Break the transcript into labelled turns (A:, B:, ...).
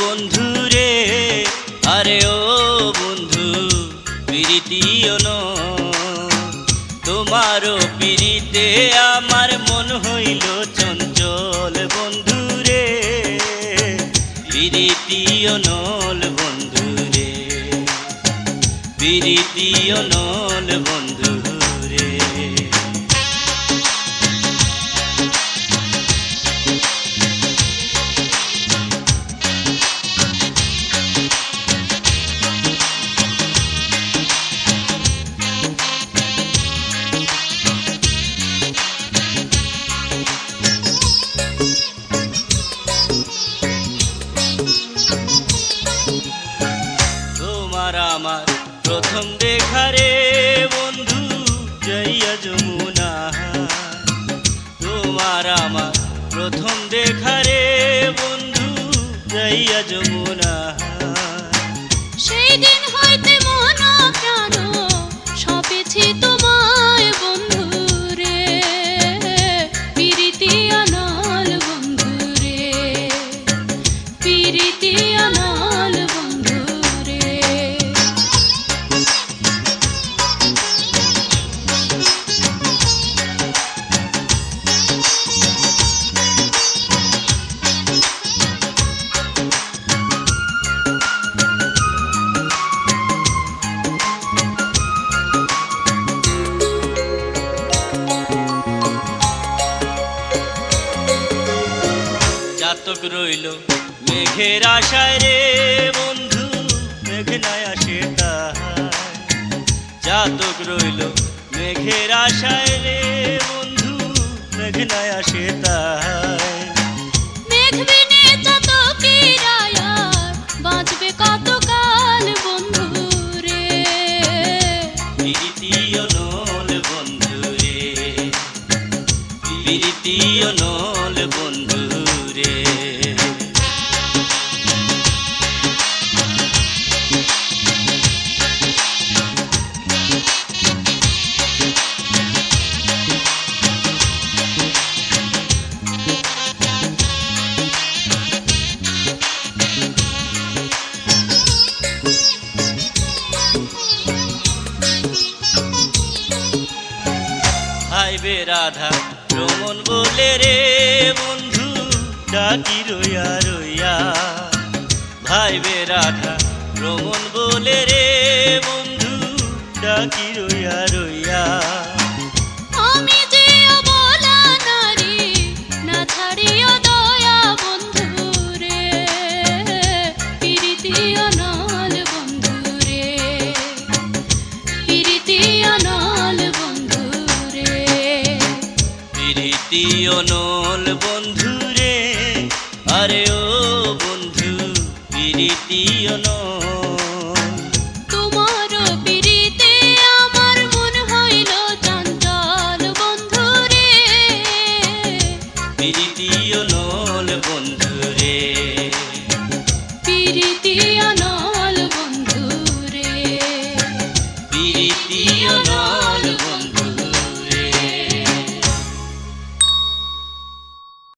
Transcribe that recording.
A: বন্ধু রে আরে ও বন্ধু, প্রীতিও তোমারও পিড়িতে আমার মন হইল চঞ্চল বন্ধু রে প্রীতিও নল বন্ধু রে প্রীতিও নল বন্ধু প্রথম দেখারে বন্ধু যাইয়া যমুনা। তোমার আমার প্রথম দেখারে বন্ধু যাইয়া যমুনা। চাতক রইল। মেঘের আশায় রে বন্ধু মেঘ নাই আসে চাতক রইল মেঘের আশায় রে বন্ধু মেঘ নাই আসে
B: মেঘ বিনে বাঁচবে কতকাল বন্ধু রে?
A: নল বন্ধু রে। প্রীতিও নল বন্ধু রে। হাইবে রাধা। রমন বলে রে বন্ধু, ডাকি রইয়া রইয়া। ভাইবে রাধা, রমন বলে রে বন্ধু, ডাকি রইয়া রইয়া। তিয় নল বন্ধু রে আরে ও বন্ধু প্রিয় নল।
B: তোমার পিড়িতে আমার মন হইল চঞ্চল বন্ধুরে। প্রিয়
A: নল বন্ধুরে। প্রিয় নল বন্ধুরে। প্রিয়